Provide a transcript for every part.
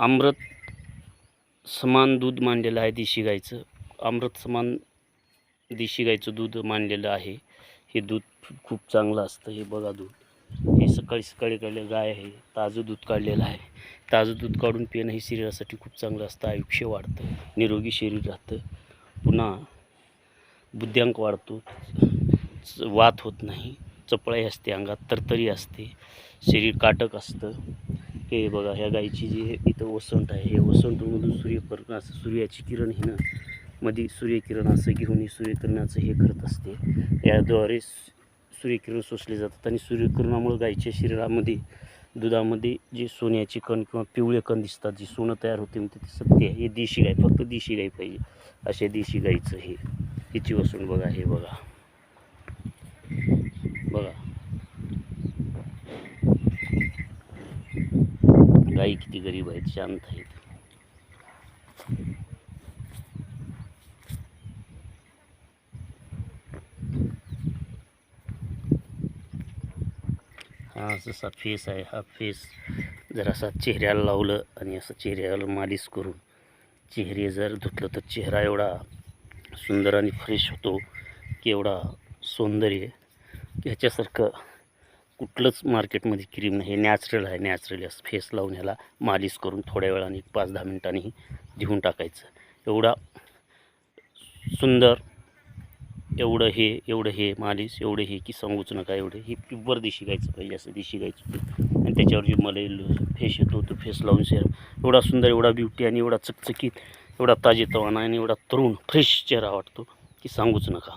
अमृत समान दूध मांडलेलं आहे देशी गाईचं. अमृत समान देशी गाईचं दूध मांडलेलं आहे. हे दूध खूप चांगलं असतं. हे बघा दूध. हे सकाळी सकाळी काढलेलं गाय आहे. ताजं दूध काढलेलं आहे. ताजं दूध काढून पिणं हे शरीरासाठी खूप चांगलं असतं. आयुष्य वाढतं. निरोगी शरीर राहतं. पुन्हा बुद्ध्यांक वाढतो. वात होत नाही. चपळाई असते अंगात. तरतरी असते. शरीर काटक असतं. हे बघा ह्या गाईची जी इथं वसंत आहे हे वसंतमधून सूर्यपर्क असं सूर्याची किरण हिनं मध्ये सूर्यकिरण असं घेऊन सूर्यकिरणाचं हे करत असते. याद्वारे सूर्यकिरण सोसले जातात आणि सूर्यकिरणामुळे गाईच्या शरीरामध्ये दुधामध्ये जे सोन्याचे कण किंवा पिवळे कण दिसतात जी सोनं तयार होते म्हणते ते सत्य आहे. हे देशी गाय फक्त देशी गाय पाहिजे अशा देशी गाईचं हे हिची वसून बघा हे बघा. गाई किती गरीब आहेत शांत आहेत. हा जसा फेस आहे हा फेस जर असा चेहऱ्याला लावलं आणि असं चेहऱ्याला मालिश करून चेहरे जर धुतलं तर चेहरा एवढा सुंदर आणि फ्रेश होतो की एवढा सौंदर्य. ह्याच्यासारखं कुठलंच मार्केटमध्ये क्रीम नाही. हे नॅचरल आहे नॅचरल असं फेस लावून ह्याला मालिश करून थोड्या वेळाने पाच दहा मिनटांनी धुवून टाकायचं. एवढा सुंदर एवढं हे एवढं हे मालिश एवढं हे की सांगूच नका एवढं हे प्युअर दिशी गायचं पाहिजे असं दिशी गायचं आणि त्याच्यावर जे मला फेस येतो तो फेस लावून शेअर एवढा सुंदर एवढा ब्युटी आणि एवढा चकचकीत एवढा ताजेतवाना आणि एवढा तरुण फ्रेश चेहरा वाटतो की सांगूच नका.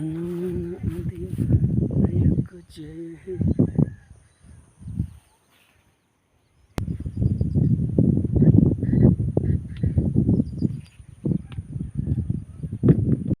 அண்ணா அதையும் அழகு ஜெய